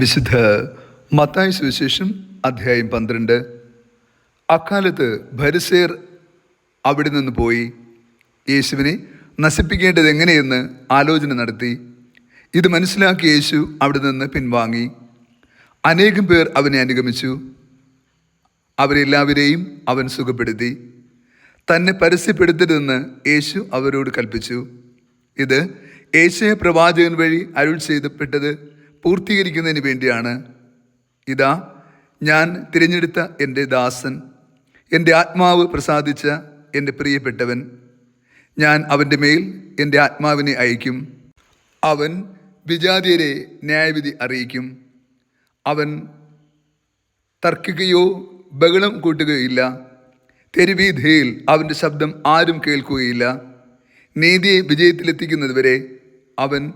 വിശുദ്ധ മത്തായ സുവിശേഷം അധ്യായം പന്ത്രണ്ട്. അക്കാലത്ത് ഭരിസേർ അവിടെ നിന്ന് പോയി. യേശുവിനെ നശിപ്പിക്കേണ്ടത് എങ്ങനെയെന്ന് ആലോചന നടത്തി. ഇത് മനസ്സിലാക്കി യേശു അവിടെ നിന്ന് പിൻവാങ്ങി. അനേകം പേർ അവനെ അനുഗമിച്ചു. അവരെല്ലാവരെയും അവൻ സുഖപ്പെടുത്തി. തന്നെ പരസ്യപ്പെടുത്തരുതെന്ന് യേശു അവരോട് കൽപ്പിച്ചു. ഇത് യേശയ പ്രവാചകൻ വഴി അരുൾ ചെയ്തപ്പെട്ടത് പൂർത്തീകരിക്കുന്നതിന് വേണ്ടിയാണ് ഇതാ ഞാൻ തിരഞ്ഞെടുത്ത എന്റെ ദാസൻ എന്റെ ആത്മാവ് പ്രസാദിച്ച എന്റെ പ്രിയപ്പെട്ടവൻ. ഞാൻ അവന്റെ മേൽ എന്റെ ആത്മാവിനെ അയക്കും. അവൻ വിജാതിയരെ ന്യായവിധി അറിയിക്കും. അവൻ തർക്കിക്കുകയോ ബഹളം കൂട്ടുകയില്ല തെരുവീധയിൽ അവന്റെ ശബ്ദം ആരും കേൾക്കുകയില്ല. നീതിയെ വിജയത്തിലെത്തിക്കുന്നതുവരെ അവൻ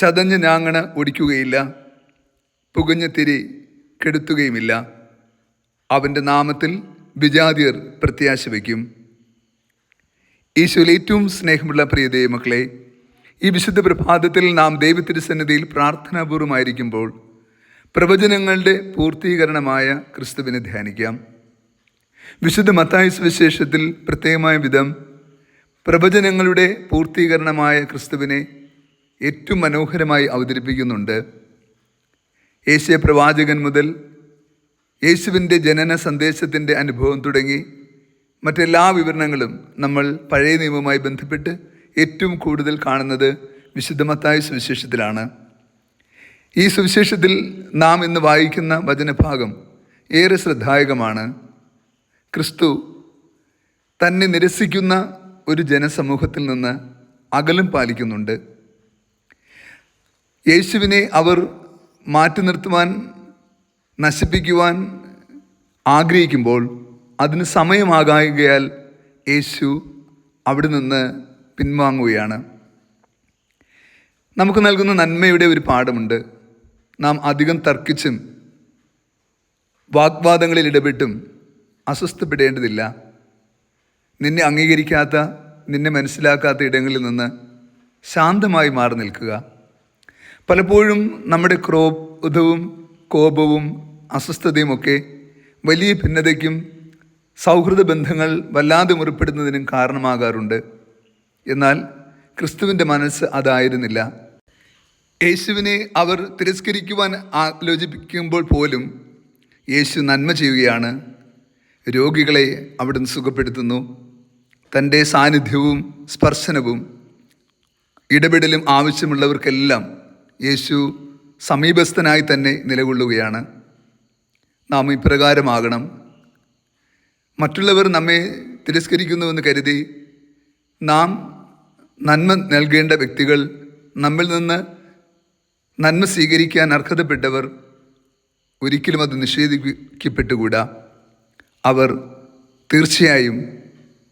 ചതഞ്ഞ ഞാങ്ങണ ഒടിക്കുകയില്ല. പുകഞ്ഞ തിരി കെടുത്തുകയുമില്ല. അവന്റെ നാമത്തിൽ വിജാതിയർ പ്രത്യാശ വയ്ക്കും. ഈശോയിൽ ഏറ്റവും സ്നേഹമുള്ള പ്രിയ ദൈവമക്കളെ ഈ വിശുദ്ധ പ്രഭാതത്തിൽ നാം ദൈവത്തിരുസന്നിധിയിൽ പ്രാർത്ഥനാപൂർവമായിരിക്കുമ്പോൾ പ്രവചനങ്ങളുടെ പൂർത്തീകരണമായ ക്രിസ്തുവിനെ ധ്യാനിക്കാം. വിശുദ്ധ മത്തായ സുവിശേഷത്തിൽ പ്രത്യേകമായ വിധം പ്രവചനങ്ങളുടെ പൂർത്തീകരണമായ ക്രിസ്തുവിനെ ഏറ്റവും മനോഹരമായി അവതരിപ്പിക്കുന്നുണ്ട്. യേശയ പ്രവാചകൻ മുതൽ യേശുവിന്റെ ജനന സന്ദേശത്തിന്റെ അനുഭവം തുടങ്ങി മറ്റെല്ലാ വിവരണങ്ങളും നമ്മൾ പഴയ നിയമവുമായി ബന്ധപ്പെട്ട് ഏറ്റവും കൂടുതൽ കാണുന്നത് വിശുദ്ധമത്തായ സുവിശേഷത്തിലാണ്. ഈ സുവിശേഷത്തിൽ നാം ഇന്ന് വായിക്കുന്ന വചനഭാഗം ഏറെ ശ്രദ്ധായകമാണ്. ക്രിസ്തു തന്നെ നിരസിക്കുന്ന ഒരു ജനസമൂഹത്തിൽ നിന്ന് അകലം പാലിക്കുന്നുണ്ട്. യേശുവിനെ അവർ മാറ്റി നിർത്തുവാൻ നശിപ്പിക്കുവാൻ ആഗ്രഹിക്കുമ്പോൾ അതിന് സമയമാകായകയാൽ യേശു അവിടെ നിന്ന് പിൻവാങ്ങുകയാണ്. നമുക്ക് നൽകുന്ന നന്മയുടെ ഒരു പാഠമുണ്ട്. നാം അധികം തർക്കിച്ചും വാഗ്വാദങ്ങളിൽ ഇടപെട്ടും അസ്വസ്ഥപ്പെടേണ്ടതില്ല. നിന്നെ അംഗീകരിക്കാത്ത നിന്നെ മനസ്സിലാക്കാത്ത ഇടങ്ങളിൽ നിന്ന് ശാന്തമായി മാറി നിൽക്കുക. പലപ്പോഴും നമ്മുടെ ക്രോധവും കോപവും അസ്വസ്ഥതയുമൊക്കെ വലിയ ഭിന്നതയ്ക്കും സൗഹൃദ ബന്ധങ്ങൾ വല്ലാതെ മുറിപ്പെടുന്നതിനും കാരണമാകാറുണ്ട്. എന്നാൽ ക്രിസ്തുവിന്റെ മനസ്സ് അതായിരുന്നില്ല. യേശുവിനെ അവർ തിരസ്കരിക്കുവാൻ ആലോചിപ്പിക്കുമ്പോൾ പോലും യേശു നന്മ ചെയ്യുകയാണ്. രോഗികളെ അവിടുന്ന് സുഖപ്പെടുത്തുന്നു. തന്റെ സാന്നിധ്യവും സ്പർശനവും ഇടപെടലും ആവശ്യമുള്ളവർക്കെല്ലാം യേശു സമീപസ്ഥനായി തന്നെ നിലകൊള്ളുകയാണ്. നാം ഇപ്രകാരമാകണം. മറ്റുള്ളവർ നമ്മെ തിരസ്കരിക്കുന്നുവെന്ന് കരുതി നാം നന്മ നൽകേണ്ട വ്യക്തികൾ നമ്മിൽ നിന്ന് നന്മ സ്വീകരിക്കാൻ അർഹതപ്പെട്ടവർ ഒരിക്കലും അത് നിഷേധിക്കപ്പെട്ടുകൂടാ. അവർ തീർച്ചയായും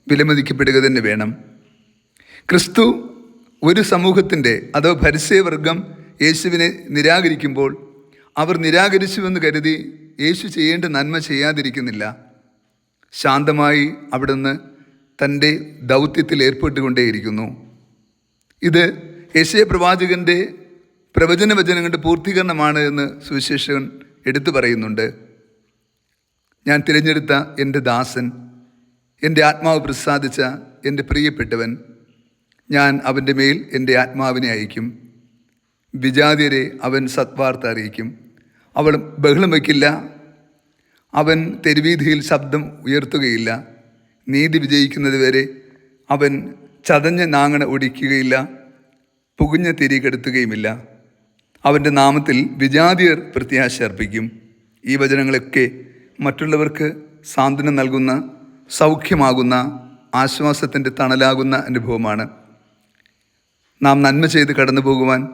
വിലമതിക്കപ്പെടുക തന്നെ വേണം. ക്രിസ്തു ഒരു സമൂഹത്തിന്റെ അഥവാ പരിസയവർഗം യേശുവിനെ നിരാകരിക്കുമ്പോൾ അവർ നിരാകരിച്ചുവെന്ന് കരുതി യേശു ചെയ്യേണ്ട നന്മ ചെയ്യാതിരിക്കുന്നില്ല. ശാന്തമായി അവിടുന്ന് തന്റെ ദൗത്യത്തിൽ ഏർപ്പെട്ടുകൊണ്ടേയിരിക്കുന്നു. ഇത് യേശയ പ്രവാചകന്റെ പ്രവചന വചനങ്ങളുടെ പൂർത്തീകരണമാണ് എന്ന് സുവിശേഷകൻ എടുത്തു പറയുന്നുണ്ട്. ഞാൻ തിരഞ്ഞെടുത്ത എന്റെ ദാസൻ എന്റെ ആത്മാവ് പ്രസാദിച്ച എന്റെ പ്രിയപ്പെട്ടവൻ ഞാൻ അവന്റെ മേൽ എന്റെ ആത്മാവിനെ അയക്കും. വിജാതിയരെ അവൻ സത്വാർത്ത അറിയിക്കും. അവൾ ബഹളം വയ്ക്കില്ല. അവൻ തെരുവീതിയിൽ ശബ്ദം ഉയർത്തുകയില്ല. നീതി വിജയിക്കുന്നതുവരെ അവൻ ചതഞ്ഞ നാങ്ങണ ഒടിക്കുകയില്ല. പുകുഞ്ഞ തിരി കെടുത്തുകയുമില്ല. അവന്റെ നാമത്തിൽ വിജാതിയർ പ്രത്യാശ അർപ്പിക്കും. ഈ വചനങ്ങളൊക്കെ മറ്റുള്ളവർക്ക് സാന്ത്വനം നൽകുന്ന സൗഖ്യമാകുന്ന ആശ്വാസത്തിന്റെ തണലാകുന്ന അനുഭവമാണ്. നാം നന്മ ചെയ്ത് കടന്നു പോകുവാൻ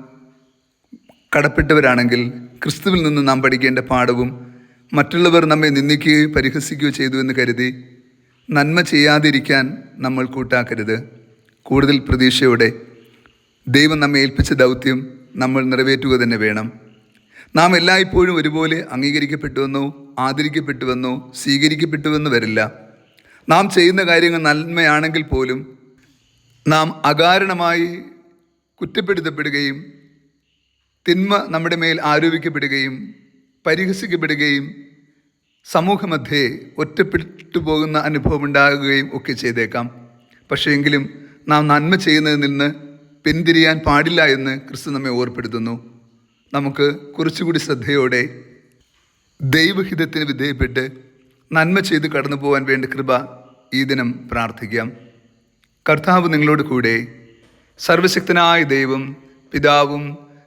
കടപ്പെട്ടവരാണെങ്കിൽ ക്രിസ്തുവിൽ നിന്ന് നാം പഠിക്കേണ്ട പാഠവും മറ്റുള്ളവർ നമ്മെ നിന്ദിക്കുകയോ പരിഹസിക്കുകയോ ചെയ്തു എന്ന് കരുതി നന്മ ചെയ്യാതിരിക്കാൻ നമ്മൾ കൂട്ടാക്കരുത്. കൂടുതൽ പ്രതീക്ഷയോടെ ദൈവം നമ്മെ ഏൽപ്പിച്ച ദൗത്യം നമ്മൾ നിറവേറ്റുക തന്നെ വേണം. നാം എല്ലായ്പ്പോഴും ഒരുപോലെ അംഗീകരിക്കപ്പെട്ടുവെന്നോ ആദരിക്കപ്പെട്ടുവെന്നോ സ്വീകരിക്കപ്പെട്ടുവെന്ന് വരില്ല. നാം ചെയ്യുന്ന കാര്യങ്ങൾ നന്മയാണെങ്കിൽ പോലും നാം അകാരണമായി കുറ്റപ്പെടുത്തപ്പെടുകയും തിന്മ നമ്മുടെ മേൽ ആരോപിക്കപ്പെടുകയും പരിഹസിക്കപ്പെടുകയും സമൂഹമധ്യേ ഒറ്റപ്പെട്ടു പോകുന്ന അനുഭവം ഉണ്ടാകുകയും ഒക്കെ ചെയ്തേക്കാം. പക്ഷേ എങ്കിലും നാം നന്മ ചെയ്യുന്നതിൽ നിന്ന് പിന്തിരിയാൻ പാടില്ല എന്ന് ക്രിസ്തു നമ്മെ ഓർപ്പെടുത്തുന്നു. നമുക്ക് കുറച്ചുകൂടി ശ്രദ്ധയോടെ ദൈവഹിതത്തിന് വിധേയപ്പെട്ട് നന്മ ചെയ്ത് കടന്നു പോകാൻ വേണ്ട കൃപ ഈ ദിനം പ്രാർത്ഥിക്കാം. കർത്താവ് നിങ്ങളോട് കൂടെ സർവശക്തനായ ദൈവം പിതാവും